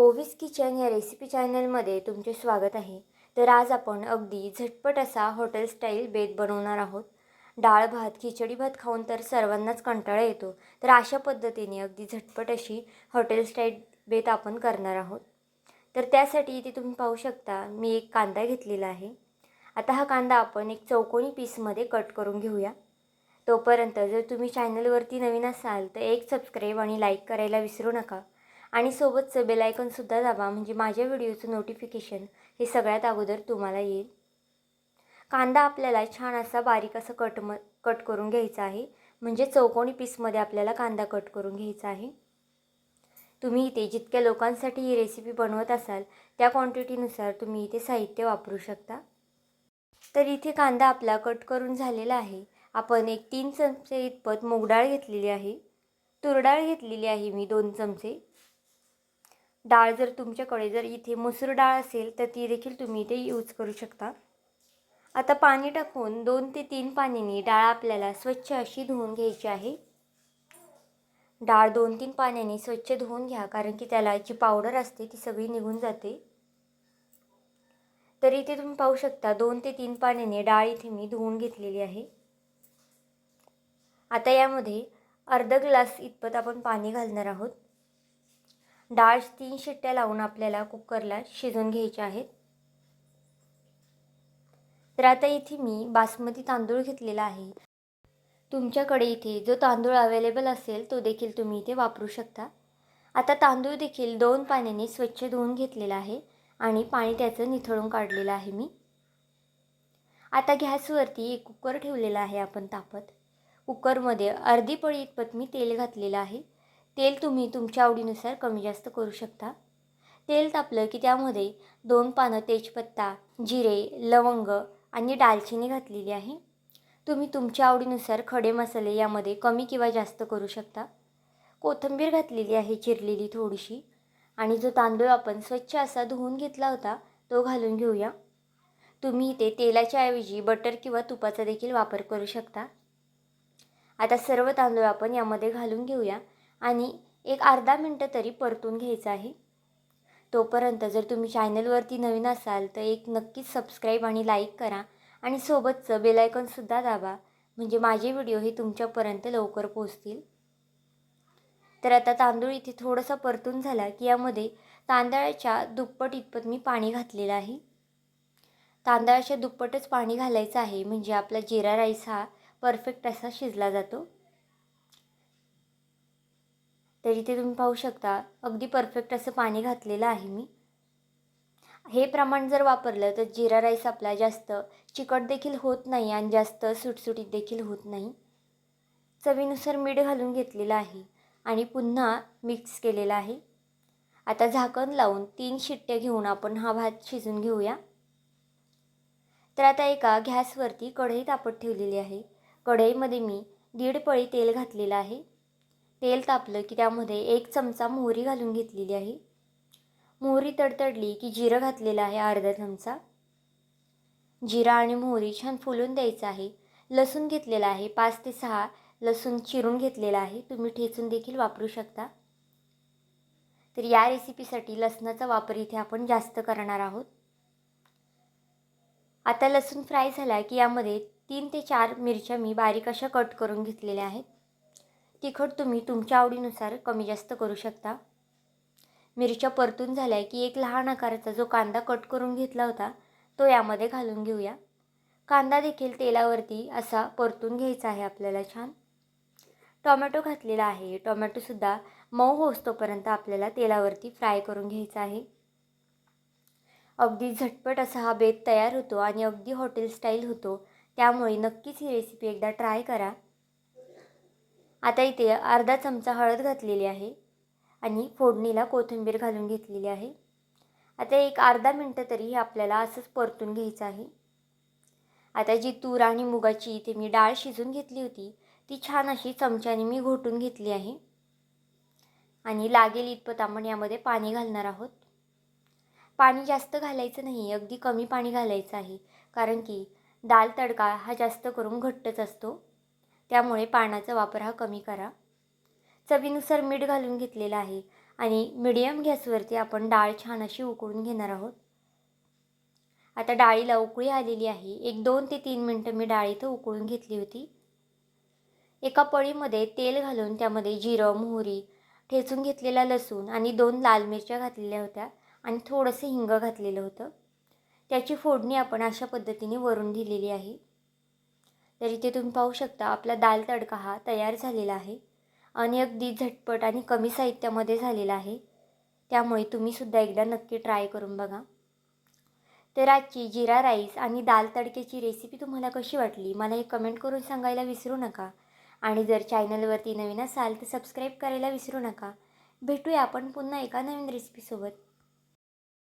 Ovis kitchen या recipe चॅनलमध्ये तुमचे स्वागत आहे. तर आज आपण अगदी झटपट असा हॉटेल स्टाईल बेत बनवणार आहोत. डाळ भात खिचडी भात खाऊन तर सर्वांनाच कंटाळा येतो. तर अशा पद्धतीने अगदी झटपट अशी हॉटेल स्टाईल बेत आपण करणार आहोत. तर त्यासाठी इथे तुम्ही पाहू शकता मी एक कांदा घेतलेला आहे. आता हा कांदा आपण एक चौकोनी पीसमध्ये कट करून घेऊया. तोपर्यंत जर तुम्ही चॅनलवरती नवीन असाल तर एक सबस्क्राईब आणि लाईक करायला विसरू नका. आणि सोबतचं बेलायकनसुद्धा दाबा म्हणजे माझ्या व्हिडिओचं नोटिफिकेशन हे सगळ्यात अगोदर तुम्हाला येईल. कांदा आपल्याला छान असा बारीक असं कट म कट करून घ्यायचा आहे. म्हणजे चौकोनी पीसमध्ये आपल्याला कांदा कट करून घ्यायचा आहे. तुम्ही इथे जितक्या लोकांसाठी ही रेसिपी बनवत असाल त्या क्वांटिटीनुसार तुम्ही इथे साहित्य वापरू शकता. तर इथे कांदा आपला कट करून झालेला आहे. आपण एक तीन चमचे इतपत मूगडाळ घेतलेली आहे. तुरडाळ घेतलेली आहे मी दोन चमचे. डाळ जर तुमच्याकडे जर इथे मसूर डाळ असेल तर ती देखील तुम्ही इथे यूज करू शकता. आता पाणी टाकून दोन ते तीन पाण्याने डाळ आपल्याला स्वच्छ अशी धुवून घ्यायची आहे. डाळ दोन तीन पाण्याने स्वच्छ धुवून घ्या कारण की त्याला जी पावडर असते ती सगळी निघून जाते. तर इथे तुम्ही पाहू शकता दोन ते तीन पाण्याने डाळ इथे मी धुवून घेतलेली आहे. आता यामध्ये अर्धा ग्लास इतपत आपण पाणी घालणार आहोत. डाळ तीन शिट्ट्या लावून आपल्याला कुकरला शिजून घ्यायच्या आहेत. तर आता इथे मी बासमती तांदूळ घेतलेला आहे. तुमच्याकडे इथे जो तांदूळ अवेलेबल असेल तो देखील तुम्ही इथे वापरू शकता. आता तांदूळ देखील दोन पाण्याने स्वच्छ धुवून घेतलेला आहे आणि पाणी त्याचं निथळून काढलेलं आहे मी. आता गॅसवरती एक कुकर ठेवलेला आहे आपण तापत. कुकरमध्ये अर्धी पळी इतपत मी तेल घातलेलं आहे. तेल तुम्ही तुमच्या आवडीनुसार कमी जास्त करू शकता. तेल तापलं की त्यामध्ये दोन पानं तेजपत्ता जिरे लवंग आणि दालचिनी घातलेली आहे. तुम्ही तुमच्या आवडीनुसार खडे मसाले यामध्ये कमी किंवा जास्त करू शकता. कोथिंबीर घातलेली आहे चिरलेली थोडीशी आणि जो तांदूळ आपण स्वच्छ असा धुवून घेतला होता तो घालून घेऊया. तुम्ही इथे तेलाच्या ऐवजी बटर किंवा तुपाचा देखील वापर करू शकता. आता सर्व तांदूळ आपण यामध्ये घालून घेऊया. आणि एक अर्धा मिनटं तरी परतून घ्यायचं आहे. तोपर्यंत जर तुम्ही चॅनलवरती नवीन असाल तर एक नक्कीच सबस्क्राईब आणि लाईक करा आणि सोबतचं बेलायकनसुद्धा दाबा म्हणजे माझे व्हिडिओ हे तुमच्यापर्यंत लवकर पोहोचतील. तर आता तांदूळ इथे थोडंसं परतून झाला की यामध्ये तांदळाच्या दुप्पट इतपत मी पाणी घातलेलं आहे. तांदळाच्या दुप्पटच पाणी घालायचं आहे म्हणजे आपला जिरा राईस हा परफेक्ट असा शिजला जातो. तर इथे तुम्ही पाहू शकता अगदी परफेक्ट असं पाणी घातलेलं आहे मी. हे प्रमाण जर वापरलं तर जिरा राईस आपला जास्त चिकट देखील होत नाही आणि जास्त सुटसुटीत देखील होत नाही. चवीनुसार मीठ घालून घेतलेलं आहे आणि पुन्हा मिक्स केलेला आहे. आता झाकण लावून तीन शिट्ट्या घेऊन आपण हा भात शिजून घेऊया. तर आता एका गॅसवरती कढई तापत ठेवलेली आहे. कढईमध्ये मी दीड पळी तेल घातलेलं आहे. तेल तापलं की त्यामध्ये एक चमचा मोहरी घालून घेतलेली आहे. मोहरी तडतडली की जिरं घातलेलं आहे अर्धा चमचा. जिरा आणि मोहरी छान फुलून द्यायचं आहे. लसूण घेतलेला आहे पाच ते सहा. लसूण चिरून घेतलेला आहे. तुम्ही ठेचून देखील वापरू शकता. तर या रेसिपीसाठी लसणाचा वापर इथे आपण जास्त करणार आहोत. आता लसूण फ्राय झाला की यामध्ये तीन ते चार मिरच्या मी बारीक अशा कट करून घेतलेल्या आहेत. तिखट तुम्ही तुमच्या आवडीनुसार कमी जास्त करू शकता. मिरच्या परतून झाल्या की एक लहान आकाराचा जो कांदा कट करून घेतला होता तो यामध्ये घालून घेऊया. कांदा देखील तेलावरती असा परतून घ्यायचा आहे आपल्याला छान. टोमॅटो घातलेला आहे. टोमॅटोसुद्धा मऊ होस्तोपर्यंत आपल्याला तेलावरती फ्राय करून घ्यायचा आहे. अगदी झटपट असा हा बेत तयार होतो आणि अगदी हॉटेल स्टाईल होतो. त्यामुळे नक्कीच ही रेसिपी एकदा ट्राय करा. आता इथे अर्धा चमचा हळद घातलेली आहे आणि फोडणीला कोथिंबीर घालून घेतलेली आहे. आता एक अर्धा मिनटं तरी हे आपल्याला असंच परतून घ्यायचं आहे. आता जी तूर आणि मुगाची इथे मी डाळ शिजून घेतली होती ती छान अशी चमच्याने मी घोटून घेतली आहे. आणि लागेल इतपत आपण यामध्ये पाणी घालणार आहोत. पाणी जास्त घालायचं नाही अगदी कमी पाणी घालायचं आहे कारण की दाल तडका हा जास्त करून घट्टच असतो. त्यामुळे पाण्याचा वापर हा कमी करा. चवीनुसार मीठ घालून घेतलेला आहे आणि मिडियम गॅसवरती आपण डाळ छान अशी उकळून घेणार आहोत. आता डाळीला उकळी आलेली आहे. एक दोन ते तीन मिनटं मी डाळ इथं उकळून घेतली होती. एका पळीमध्ये तेल घालून त्यामध्ये जिरं मोहरी ठेचून घेतलेला लसूण आणि दोन लाल मिरच्या घातलेल्या होत्या आणि थोडंसं हिंग घातलेलं होतं. त्याची फोडणी आपण अशा पद्धतीने वरून दिलेली आहे. तर इथे तुम्ही पाहू शकता आपला दाल तडका हा तयार झालेला आहे आणि अगदी झटपट आणि कमी साहित्यामध्ये झालेला आहे. त्यामुळे तुम्हीसुद्धा एकदा नक्की ट्राय करून बघा. तर आजची जिरा राईस आणि दाल तडक्याची रेसिपी तुम्हाला कशी वाटली मला हे कमेंट करून सांगायला विसरू नका. आणि जर चॅनलवरती नवीन असाल तर सबस्क्राईब करायला विसरू नका. भेटूया आपण पुन्हा एका नवीन रेसिपीसोबत